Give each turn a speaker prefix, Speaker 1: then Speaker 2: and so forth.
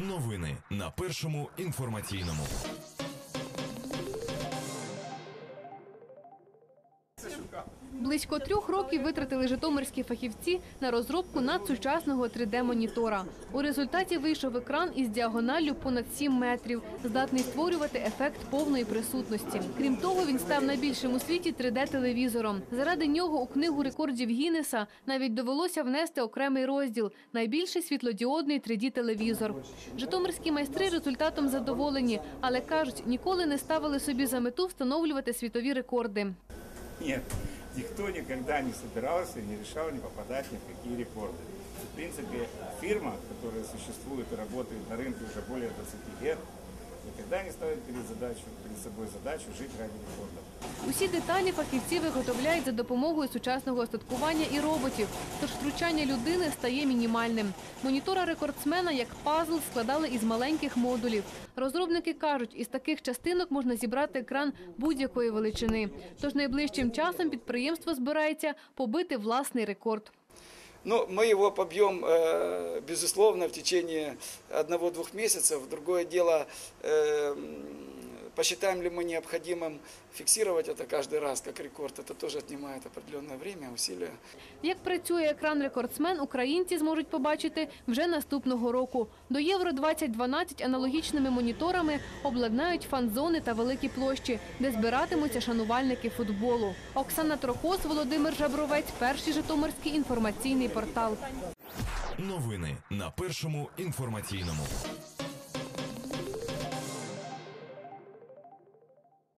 Speaker 1: Новини на першому інформаційному.
Speaker 2: Близько трьох років витратили житомирські фахівці на розробку надсучасного 3D-монітора. У результаті вийшов екран із діагоналлю понад 7 метрів, здатний створювати ефект повної присутності. Крім того, він став найбільшим у світі 3D-телевізором. Заради нього у книгу рекордів Гіннеса навіть довелося внести окремий розділ найбільший світлодіодний 3D-телевізор. Житомирські майстри результатом задоволені, але кажуть, ніколи не ставили собі за мету встановлювати світові рекорди.
Speaker 3: Нет, никто никогда не собирался, и не решал не попадать ни в какие рекорды. В принципе, фирма, которая существует и работает на рынке уже более 20 лет, никогда не ставит перед, задачу, перед собой задачу жить ради рекордов.
Speaker 2: Усі деталі фахівці виготовляють за допомогою сучасного остаткування і роботів, тож втручання людини стає мінімальним. Монітора рекордсмена як пазл складали із маленьких модулів. Розробники кажуть, із таких частинок можна зібрати екран будь-якої величини. Тож найближчим часом підприємство збирається побити власний рекорд.
Speaker 4: Ну, мы его побьем, э, безусловно, в течение одного-двух месяцев. Другое дело, э, м, посчитаем ли мы необходимым фиксировать это каждый раз как рекорд. Это тоже отнимает определенное время, усилия.
Speaker 2: Як працює екран рекордсмен, українці зможуть побачити вже наступного року. До Євро 2012 аналогічними моніторами обладнають фан-зони та великі площі, де збиратимуться шанувальники футболу. Оксана Трохос, Володимир Жабровець, перший Житомирський інформаційний портал.
Speaker 1: Новини на першому інформаційному.